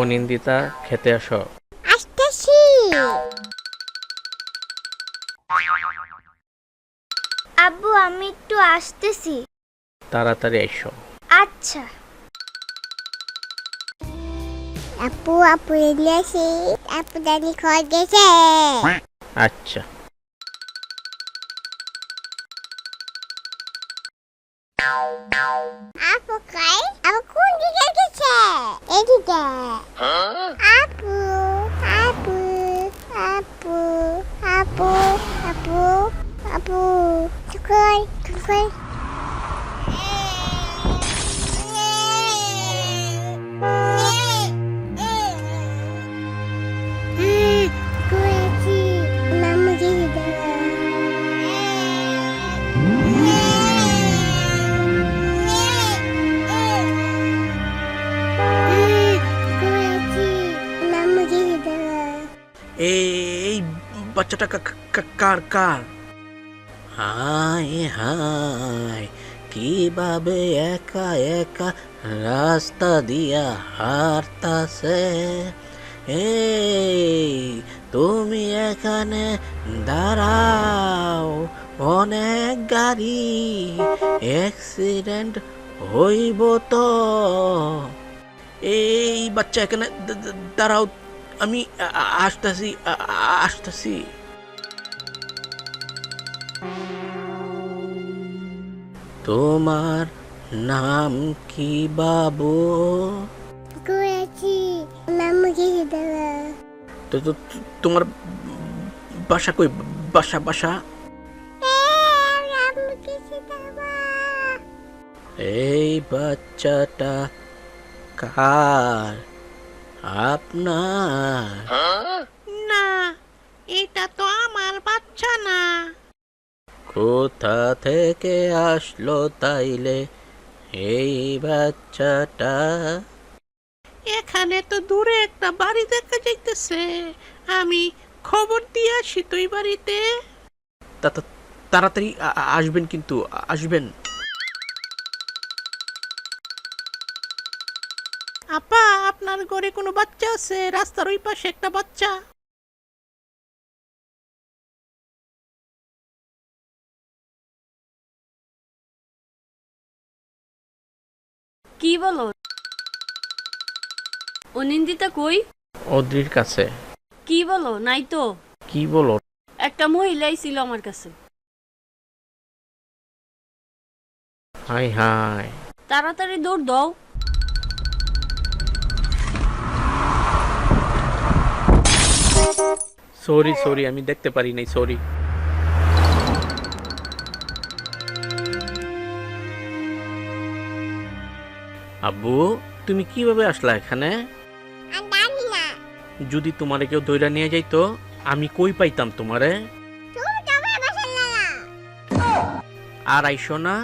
অনিন্দিতা খেতে আসো। আসতেছি। আব্বু আমি একটু আসতেছি। তাড়াতাড়ি এসো আচ্ছা। আপু আপু এলিয়াছি আপু দানি খড় গেছে। আচ্ছা। আপু দিকে গেছে এদিকে আপু আপু আপু আপু আপু আপু চুকর চুকর করেছি এই বাচ্চাটা কার কার? হায় হায়, কীভাবে একা একা রাস্তা দিয়া হারতাছে এই, তুমি এখানে দাঁড়াও, অনেক গাড়ি, অ্যাক্সিডেন্ট হইব তো। এই বাচ্চা এখানে দাঁড়াও আমি আসতেছি আসতাছি। তোমার নাম কি বাবু? তো তোমার বাসা কই? বাসা বাসা? এই বাচ্চাটা কার? আপনার? না এটা তো আমার বাচ্চা না। কোথা থেকে আসলো তাইলে এই বাচ্চাটা? এখানে তো দূরে একটা বাড়ি দেখা যাইতেছে। আমি খবর দিয়ে আসি তুই বাড়িতে। তা তাড়াতাড়ি আসবেন কিন্তু আসবেন। আপা আপনার ঘরে কোনো বাচ্চা আছে? রাস্তার ওই পাশে একটা বাচ্চা। কি বলো? অনিন্দিতা কই? অদ্রির কাছে। কি বলো? নাই তো। কি বলো? একটা মহিলাই ছিল আমার কাছে। হাই হাই। তাড়াতাড়ি দৌড় দাও। সরি সরি আমি দেখতে পারি নাই সরি আব্বু তুমি কীভাবে আসলা এখানে? আমি জানি না। যদি তোমারে কেউ দইরা নিয়ে যাইতো আমি কই পাইতাম তোমারে? তুমি তো আমার বাসার আর আইসো না।